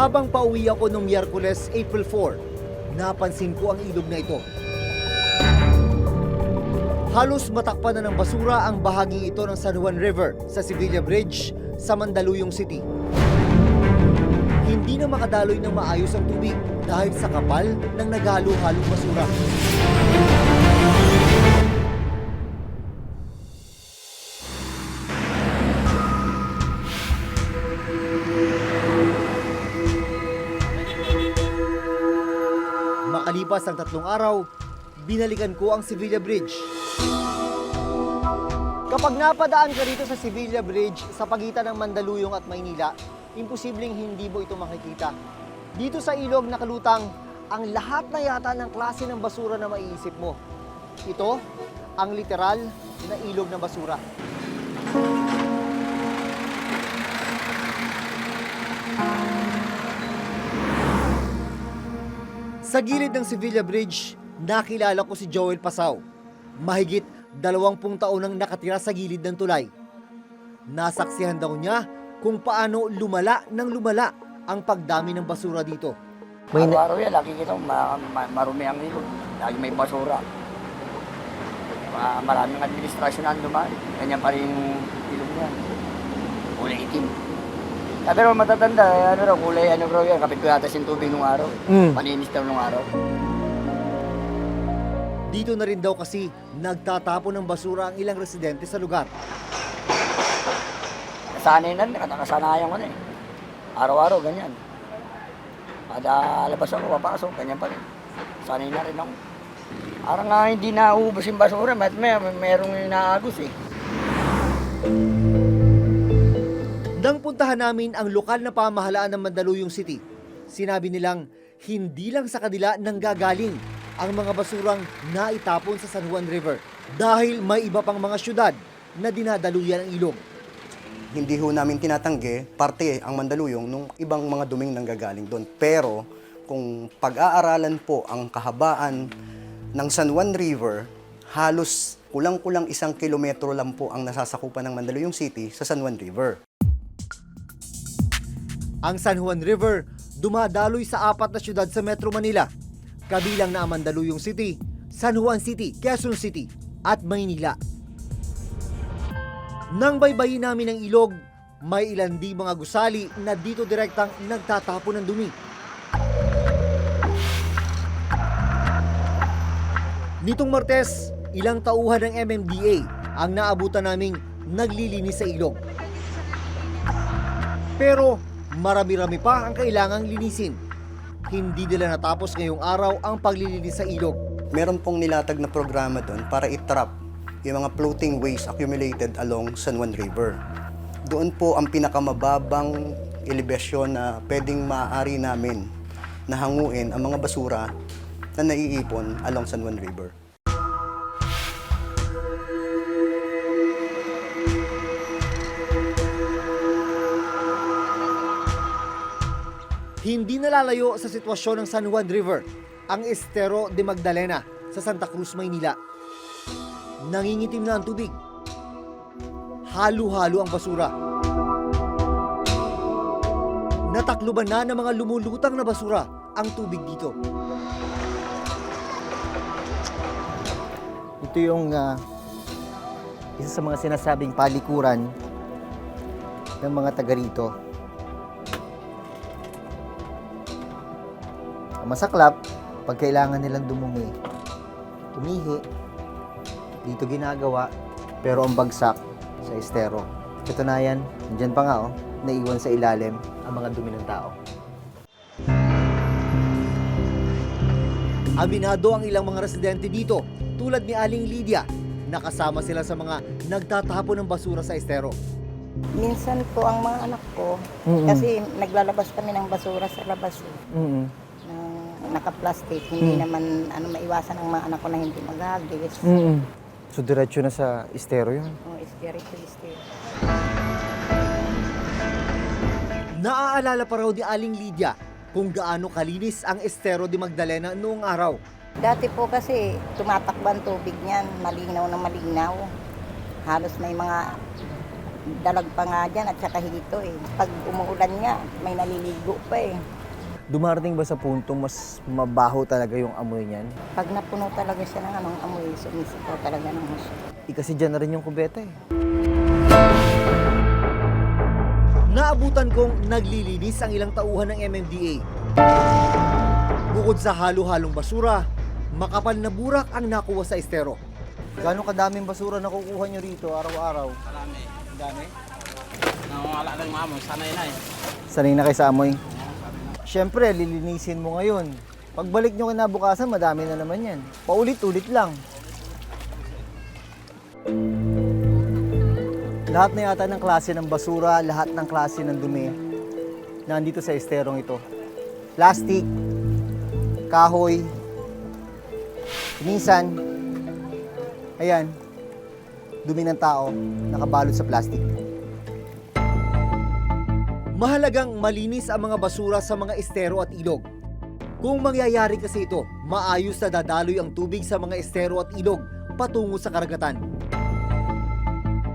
Habang pauwi ako noong Miyerkules, April 4, napansin ko ang ilog na ito. Halos matakpan na ng basura ang bahaging ito ng San Juan River sa Sevilla Bridge sa Mandaluyong City. Hindi na makadaloy ng maayos ang tubig dahil sa kapal ng naghalo-halong basura. Makalipas ang tatlong araw, binalikan ko ang Sevilla Bridge. Kapag napadaan ka rito sa Sevilla Bridge sa pagitan ng Mandaluyong at Maynila, imposibleng hindi mo ito makikita. Dito sa ilog nakalutang ang lahat na yata ng klase ng basura na maiisip mo. Ito ang literal na ilog ng basura. Sa gilid ng Sevilla Bridge, nakilala ko si Joel Pasaw. Mahigit dalawampung taon nang nakatira sa gilid ng tulay. Nasaksihan daw niya kung paano lumala ng lumala ang pagdami ng basura dito. May Araw-araw yan, lagi kita ma- ma- marumi ang ilog. Lagi may basura. Ma- maraming administrasyon na dumaan. Ganyan pa rin yung ilog niya. Kulay itim. Ah, pero matatanda, eh, ano raw, kulay ano raw yan. Kapit ko yata yung tubig nung araw. Mm. Paninis daw nung araw. Dito na rin daw kasi nagtatapon ng basura ang ilang residente sa lugar. Nasanay na, nakasanayan ko na eh. Araw-araw, ganyan. Kada labas ako, papasok, ganyan pa rin. Sanay na rin ako. Parang nga hindi nauubos yung basura, may merong inaagos eh. Nang puntahan namin ang lokal na pamahalaan ng Mandaluyong City, sinabi nilang hindi lang sa kanila nanggagaling ang mga basurang naitapon sa San Juan River dahil may iba pang mga syudad na dinadaluyan ang ilog. hindi ho namin tinatanggi parte ang Mandaluyong nung ibang mga duming nanggagaling doon. Pero kung pag-aaralan po ang kahabaan ng San Juan River, halos kulang-kulang isang kilometro lang po ang nasasakupan ng Mandaluyong City sa San Juan River. Ang San Juan River dumadaloy sa apat na syudad sa Metro Manila, kabilang na ang Mandaluyong City, San Juan City, Quezon City at Maynila. Nang baybayin namin ang ilog, may ilan di mga gusali na dito direktang nagtatapon ng dumi. Nitong Martes, ilang tauhan ng MMDA ang naabutan naming naglilinis sa ilog. Pero marami-rami pa ang kailangang linisin. Hindi nila natapos ngayong araw ang paglilinis sa ilog. Meron pong nilatag na programa doon para itrap yung mga floating waste accumulated along San Juan River. Doon po ang pinakamababang elevasyon na pwedeng maaari namin na hanguin ang mga basura na naiipon along San Juan River. Hindi nalalayo sa sitwasyon ng San Juan River ang Estero de Magdalena sa Santa Cruz, Maynila. Nangingitim na ang tubig. Halo-halo ang basura. Natakluban na ng mga lumulutang na basura ang tubig dito. Ito yung ah, isa sa mga sinasabing palikuran ng mga taga rito. Masaklap, pag kailangan nilang dumumi, umihi, dito ginagawa, pero ang bagsak sa estero. Katunayan, dyan pa nga oh, naiwan sa ilalim ang mga dumi ng tao. Aminado ang ilang mga residente dito, tulad ni Aling Lydia, nakasama sila sa mga nagtatapon ng basura sa estero. Minsan po ang mga anak ko, Mm-mm. kasi naglalabas kami ng basura sa labas Mm-hmm. Naka-plastic, hindi Mm. naman ano maiwasan ng mga anak ko na hindi magagis. Mm-hmm. So diretso na sa estero yun? Oh, spirito, spirito. Naaalala pa raw ni Aling Lydia kung gaano kalinis ang Estero de Magdalena noong araw. Dati po kasi tumatakbo ang tubig niyan, malinaw na malinaw. Halos may mga dalag pa nga dyan at saka hito eh. Pag umuulan nga, may naliligo pa eh. Dumarating ba sa puntong mas mabaho talaga yung amoy niyan? Pag napuno talaga siya ng anong amoy, sumisipaw talaga ng husto. Eh, kasi dyan na rin yung kubeta eh. Naabutan kong naglilinis ang ilang tauhan ng MMDA. Bukod sa halo-halong basura, makapal na burak ang nakuha sa estero. Gano'ng kadaming basura nakukuha nyo rito araw-araw? Marami. Dami. Nawawala ng mga amoy. Sanay na eh. Sanay na kayo sa amoy. Siyempre, lilinisin mo ngayon. Pagbalik nyo kinabukasan, madami na naman yan. Paulit-ulit lang. Lahat na yata ng klase ng basura, lahat ng klase ng dumi, nandito sa esterong ito. Plastic, kahoy, minsan, ayan, dumi ng tao, nakabalot sa plastic. Mahalagang malinis ang mga basura sa mga estero at ilog. Kung mangyayari kasi ito, maayos na dadaloy ang tubig sa mga estero at ilog patungo sa karagatan.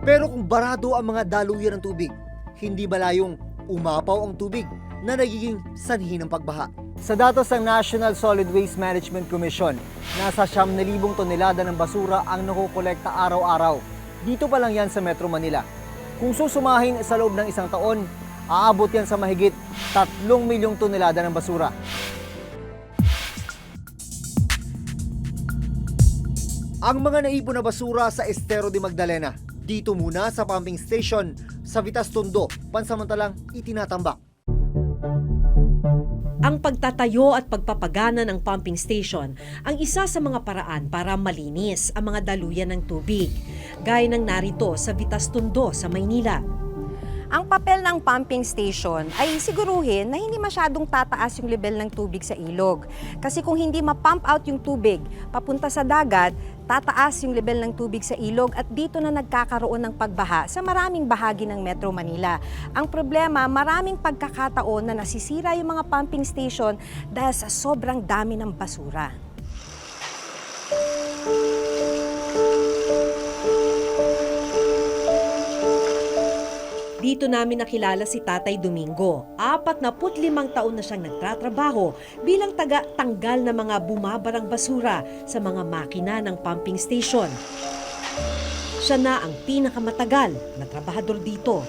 Pero kung barado ang mga daluyan ng tubig, hindi malayong umapaw ang tubig na nagiging sanhi ng pagbaha. Sa datos ng National Solid Waste Management Commission, nasa 7,000 tonelada ng basura ang nakukolekta araw-araw. Dito pa lang yan sa Metro Manila. Kung susumahin sa loob ng isang taon, aabot yan sa mahigit 3 milyong tonelada ng basura. Ang mga naipon na basura sa Estero de Magdalena, dito muna sa pumping station sa Vitas Tondo, pansamantalang itinatambak. Ang pagtatayo at pagpapagana ng pumping station ang isa sa mga paraan para malinis ang mga daluyan ng tubig, gaya ng narito sa Vitas Tondo sa Maynila. Ang papel ng pumping station ay siguruhin na hindi masyadong tataas yung level ng tubig sa ilog. Kasi kung hindi ma-pump out yung tubig papunta sa dagat, tataas yung level ng tubig sa ilog at dito na nagkakaroon ng pagbaha sa maraming bahagi ng Metro Manila. Ang problema, maraming pagkakataon na nasisira yung mga pumping station dahil sa sobrang dami ng basura. Dito namin nakilala si Tatay Domingo. Apat na limang taon na siyang nagtatrabaho bilang taga-tanggal ng mga bumabarang basura sa mga makina ng pumping station. Siya na ang pinakamatagal na trabahador dito.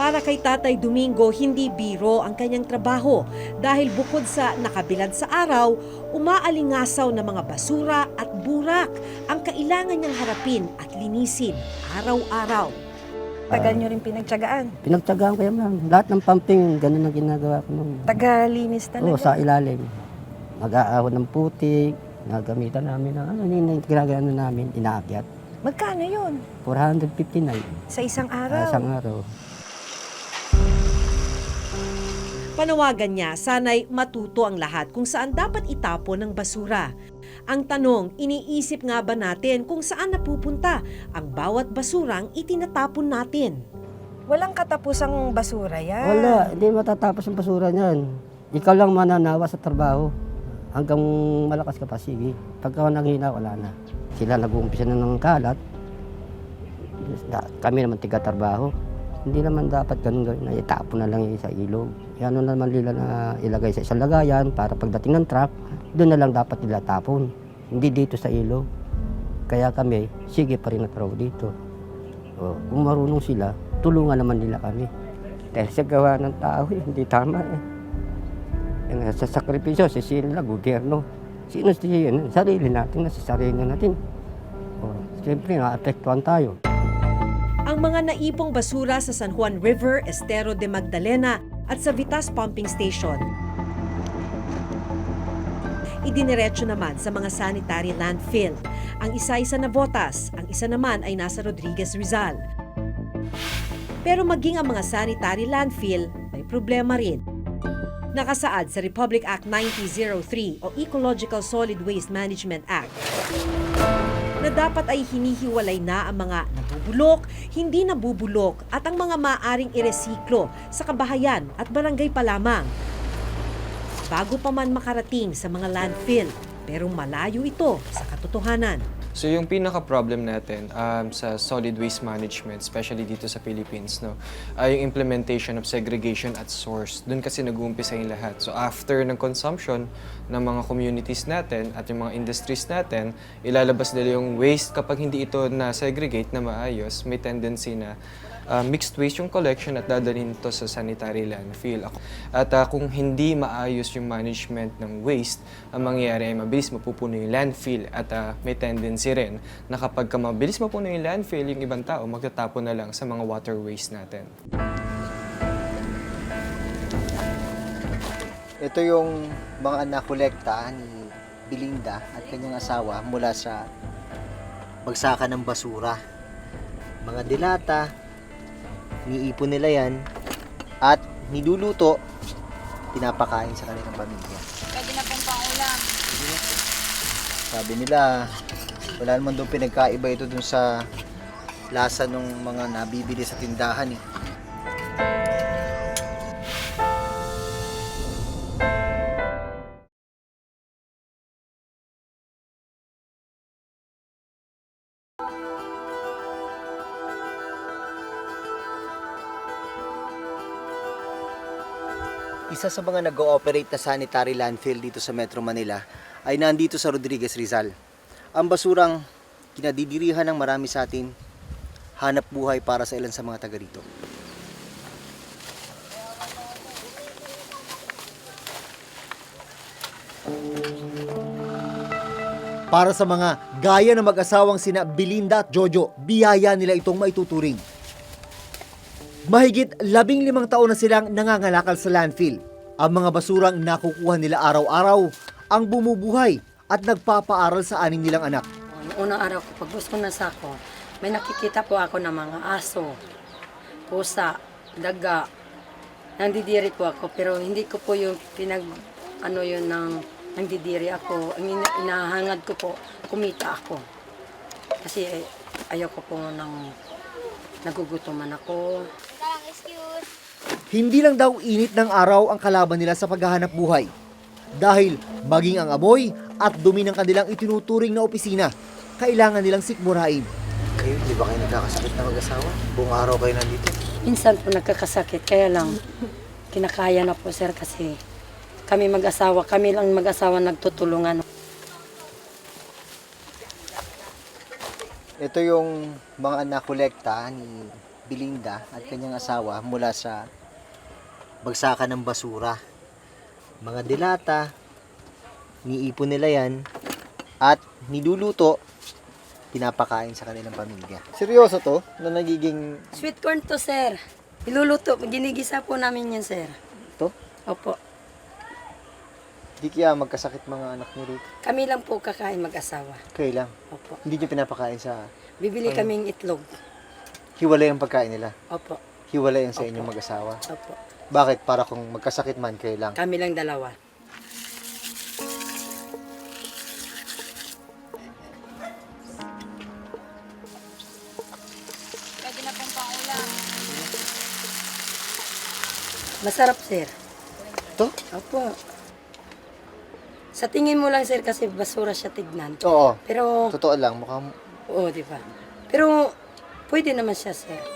Para kay Tatay Domingo, hindi biro ang kanyang trabaho dahil bukod sa nakabilad sa araw, umaalingasaw na mga basura at burak ang kailangan niyang harapin at linisin araw-araw. Tagal nyo rin pinagtsagaan. Pinagtsagaan ko yan lang. Lahat ng pumping, ganun ang ginagawa ko nung. Tagalinis Oo, sa ilalim. Mag-aahon ng putik, nagamitan namin ng ano, yun yung ginagawa namin, inaakyat. Magkano yun? 459 Sa isang ah, araw? isang araw. Panawagan niya, sana'y matuto ang lahat kung saan dapat itapon ang basura. Ang tanong, iniisip nga ba natin kung saan napupunta ang bawat basurang itinatapon natin? Walang katapusang basura yan. Wala, hindi matatapos ang basura niyan. Ikaw lang mananawa sa trabaho. Hanggang malakas ka pa, sige. Pagka nanghina, wala na. Sila nag-uumpisa na ng kalat. Kami naman tiga-trabaho. Hindi naman dapat ganun gawin na itapon na lang yun sa ilog. Yan naman nila na ilagay sa isang lagayan para pagdating ng truck, doon na lang dapat nila tapon. Hindi dito sa ilog. Kaya kami, sige pa rin na trabaho dito. O, kung marunong sila, tulungan naman nila kami. Dahil sa gawa ng tao, eh, hindi tama eh. Yung sa sakripisyo, si sila, gobyerno. Sino si yun? Sarili natin, nasa sarili natin. O, siyempre, naapektuhan tayo. Ang mga naipong basura sa San Juan River, Estero de Magdalena at sa Vitas Pumping Station. Idiniretso naman sa mga sanitary landfill. Ang isa-isa na botas, ang isa naman ay nasa Rodriguez Rizal. Pero maging ang mga sanitary landfill, may problema rin. Nakasaad sa Republic Act 9003 o Ecological Solid Waste Management Act na dapat ay hinihiwalay na ang mga nabubulok, hindi nabubulok at ang mga maaring iresiklo sa kabahayan at barangay pa lamang. Bago pa man makarating sa mga landfill, pero malayo ito sa katotohanan. So yung pinaka-problem natin um, sa solid waste management, especially dito sa Philippines, no, ay yung implementation of segregation at source. Doon kasi nag-uumpisa yung lahat. So after ng consumption ng mga communities natin at yung mga industries natin, ilalabas nila yung waste kapag hindi ito na-segregate na maayos, may tendency na uh, mixed waste yung collection at dadalhin ito sa sanitary landfill. At uh, kung hindi maayos yung management ng waste, ang mangyayari ay mabilis mapupuno yung landfill at uh, may tendency rin na kapag ka mabilis mapuno yung landfill, yung ibang tao magtatapon na lang sa mga waterways natin. Ito yung mga nakolekta ni Belinda at kanyang asawa mula sa bagsakan ng basura. Mga dilata, niipon nila yan at niluluto, pinapakain sa kanilang pamilya. Pwede na pong pangulam. Sabi nila, wala naman doon pinagkaiba ito dun sa lasa ng mga nabibili sa tindahan eh. Isa sa mga nag-ooperate na sanitary landfill dito sa Metro Manila ay nandito sa Rodriguez Rizal. Ang basurang kinadidirihan ng marami sa atin, hanap buhay para sa ilan sa mga taga rito. Para sa mga gaya na mag-asawang sina Belinda at Jojo, biyaya nila itong maituturing. Mahigit labing limang taon na silang nangangalakal sa landfill. Ang mga basurang nakukuha nila araw-araw ang bumubuhay at nagpapaaral sa aning nilang anak. Noong unang araw ko, pag gusto ko na sako, may nakikita po ako ng mga aso, pusa, daga. Nandidiri po ako, pero hindi ko po yung pinag, ano yun, ng nandidiri ako. Ang ina- inahangad ko po, kumita ako. Kasi eh, ayoko po nang nagugutuman ako. Hindi lang daw init ng araw ang kalaban nila sa paghahanap buhay. Dahil maging ang amoy at dumi ng kanilang itinuturing na opisina, kailangan nilang sikmurain. Kayo, di ba kayo nagkakasakit na mag-asawa? Buong araw kayo nandito. Minsan po nagkakasakit, kaya lang kinakaya na po sir kasi kami mag-asawa, kami lang mag-asawa nagtutulungan. Ito yung mga nakolekta ni Belinda at kanyang asawa mula sa bagsakan ng basura. Mga dilata, niipon nila yan at niluluto, pinapakain sa kanilang pamilya. Seryoso to na nagiging Sweet corn to sir. Iluluto, ginigisa po namin yan sir. to? Opo. Di kaya magkasakit mga anak niyo rito. Kami lang po kakain mag-asawa. Kayo lang. Opo. Hindi niyo pinapakain sa... Bibili kaming itlog. Hiwalay ang pagkain nila. Opo. Hiwalay ang sa inyong mag-asawa. Opo. Bakit? Para kung magkasakit man, kayo lang. Kami lang dalawa. Pwede na pong pangulam. Masarap sir. To? Opo. Sa tingin mo lang sir kasi basura siya tignan. Oo. Pero, Totoo lang, mukhang oo di ba? Pero, pwede naman siya sir.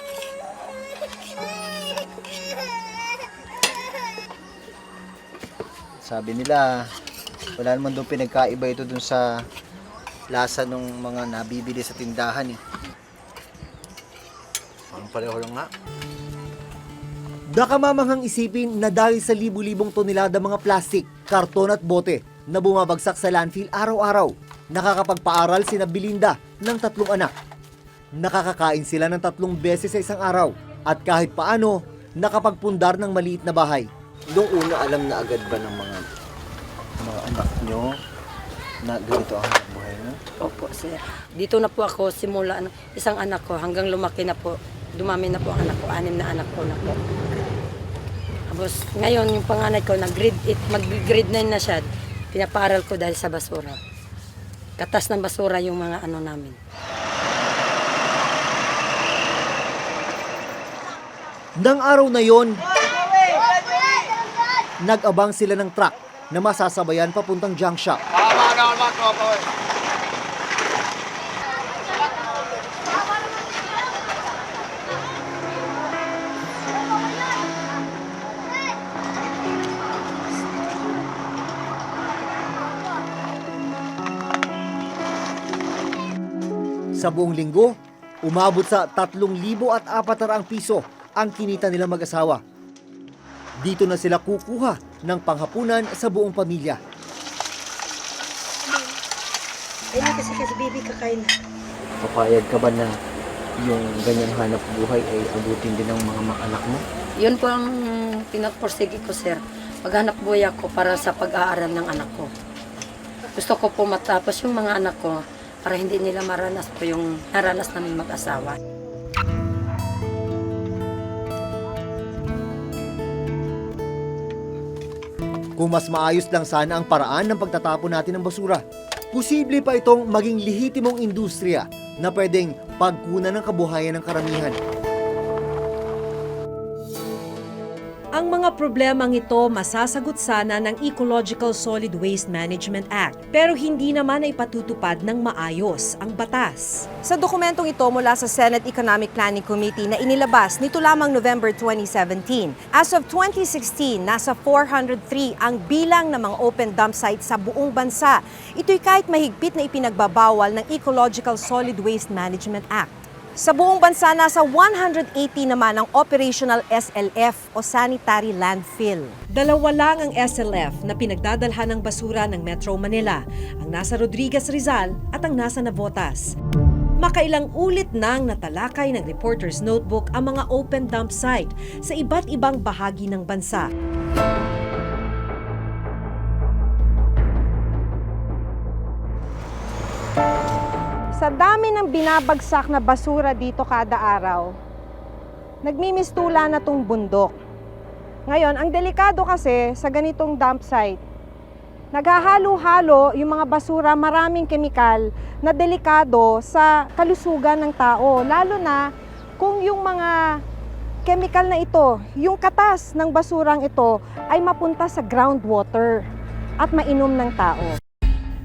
Sabi nila, wala naman doon pinagkaiba ito dun sa lasa ng mga nabibili sa tindahan eh. Ang pareho lang nga. Baka mamanghang isipin na dahil sa libu-libong tonelada mga plastik, karton at bote na bumabagsak sa landfill araw-araw, nakakapagpaaral sina Belinda ng tatlong anak. Nakakakain sila ng tatlong beses sa isang araw at kahit paano, nakapagpundar ng maliit na bahay. Noong una, alam na agad ba ng mga mga anak nyo na ganito ang buhay nyo? Opo sir. Dito na po ako simula, ano, isang anak ko hanggang lumaki na po. Dumami na po ang anak ko, anim na anak ko na po. Tapos ngayon yung panganay ko, nag-grade 8, mag-grade 9 na siya. Pinapaaral ko dahil sa basura. Katas ng basura yung mga ano namin. Nang araw na yon, nag-abang sila ng truck na masasabayan papuntang junk shop. Tama naman, tropa. Eh. Sa buong linggo, umabot sa 3,400 piso ang kinita nila mag-asawa. Dito na sila kukuha ng panghapunan sa buong pamilya. Ayun kasi kasi baby kakain na. Papayag ka ba na yung ganyang hanap buhay ay abutin din ng mga mga anak mo? Yun po ang pinagporsige ko, sir. Maghanap buhay ako para sa pag-aaral ng anak ko. Gusto ko po matapos yung mga anak ko para hindi nila maranas po yung naranas namin mag-asawa. Kung mas maayos lang sana ang paraan ng pagtatapon natin ng basura, posible pa itong maging lehitimong industriya na pwedeng pagkunan ng kabuhayan ng karamihan. Ang mga problemang ito masasagot sana ng Ecological Solid Waste Management Act pero hindi naman ay patutupad ng maayos ang batas. Sa dokumentong ito mula sa Senate Economic Planning Committee na inilabas nito lamang November 2017, as of 2016, nasa 403 ang bilang ng mga open dump sites sa buong bansa. Ito'y kahit mahigpit na ipinagbabawal ng Ecological Solid Waste Management Act. Sa buong bansa, nasa 180 naman ang operational SLF o sanitary landfill. Dalawa lang ang SLF na pinagdadalhan ng basura ng Metro Manila, ang nasa Rodriguez Rizal at ang nasa Navotas. Makailang ulit nang natalakay ng Reporter's Notebook ang mga open dump site sa iba't ibang bahagi ng bansa. Sa dami ng binabagsak na basura dito kada araw, nagmimistula na tong bundok. Ngayon, ang delikado kasi sa ganitong dump site, naghahalo-halo yung mga basura, maraming kemikal na delikado sa kalusugan ng tao. Lalo na kung yung mga chemical na ito, yung katas ng basurang ito ay mapunta sa groundwater at mainom ng tao.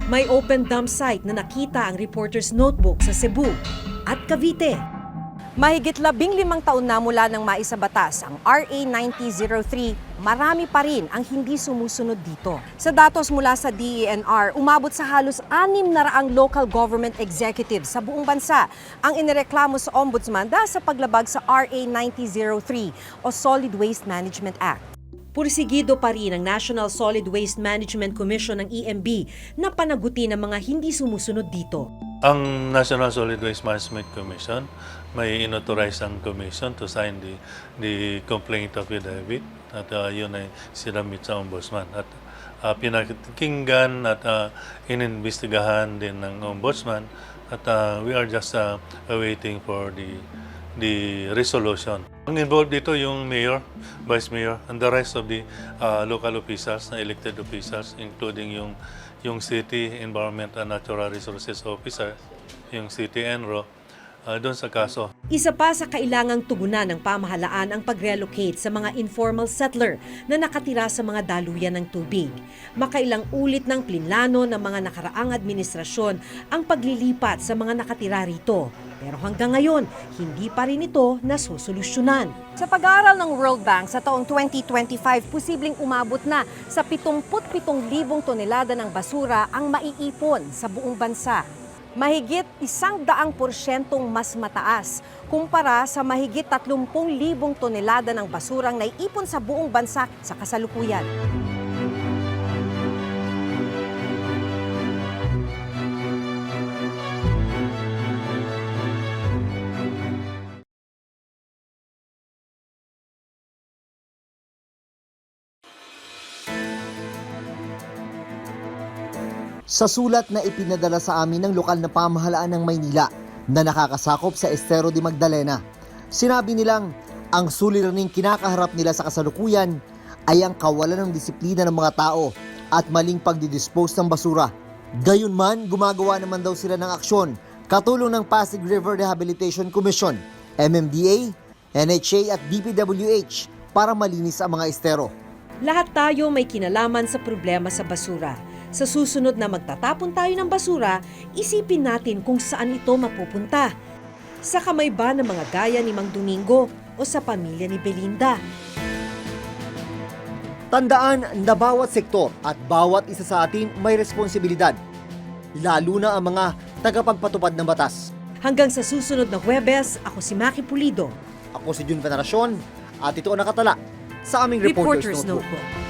May open dump site na nakita ang Reporter's Notebook sa Cebu at Cavite. Mahigit labing limang taon na mula nang maisabatas ang RA 9003, marami pa rin ang hindi sumusunod dito. Sa datos mula sa DENR, umabot sa halos anim na raang local government executives sa buong bansa ang inireklamo sa Ombudsman dahil sa paglabag sa RA 9003 o Solid Waste Management Act. Pursigido pa rin ang National Solid Waste Management Commission ng EMB na panagutin ang mga hindi sumusunod dito. Ang National Solid Waste Management Commission, may inauthorize ang commission to sign the, the complaint affidavit at uh, yun ay sinamit sa ombudsman. At uh, pinakinggan at uh, ininvestigahan din ng ombudsman at uh, we are just uh, awaiting for the the resolution. Ang involved dito yung mayor, vice mayor, and the rest of the uh, local officials, na elected officials, including yung yung City Environment and Natural Resources Officer, yung City Enro, uh, doon sa kaso. Isa pa sa kailangang tugunan ng pamahalaan ang pag-relocate sa mga informal settler na nakatira sa mga daluyan ng tubig. Makailang ulit ng plinlano ng mga nakaraang administrasyon ang paglilipat sa mga nakatira rito. Pero hanggang ngayon, hindi pa rin ito nasusolusyonan. Sa pag-aaral ng World Bank sa taong 2025, posibleng umabot na sa 77,000 tonelada ng basura ang maiipon sa buong bansa. Mahigit isang daang porsyentong mas mataas kumpara sa mahigit 30,000 tonelada ng basurang naiipon sa buong bansa sa kasalukuyan. Sa sulat na ipinadala sa amin ng lokal na pamahalaan ng Maynila na nakakasakop sa Estero de Magdalena, sinabi nilang ang suliraning kinakaharap nila sa kasalukuyan ay ang kawalan ng disiplina ng mga tao at maling pagdidispose ng basura. Gayunman, gumagawa naman daw sila ng aksyon katulong ng Pasig River Rehabilitation Commission, MMDA, NHA at DPWH para malinis ang mga estero. Lahat tayo may kinalaman sa problema sa basura. Sa susunod na magtatapon tayo ng basura, isipin natin kung saan ito mapupunta. Sa kamay ba ng mga gaya ni Mang Domingo o sa pamilya ni Belinda? Tandaan na bawat sektor at bawat isa sa atin may responsibilidad. Lalo na ang mga tagapagpatupad ng batas. Hanggang sa susunod na Huwebes, ako si Maki Pulido, Ako si Jun Veneracion at ito ang nakatala sa aming Reporter's Reporter's, Notebook. Notebook.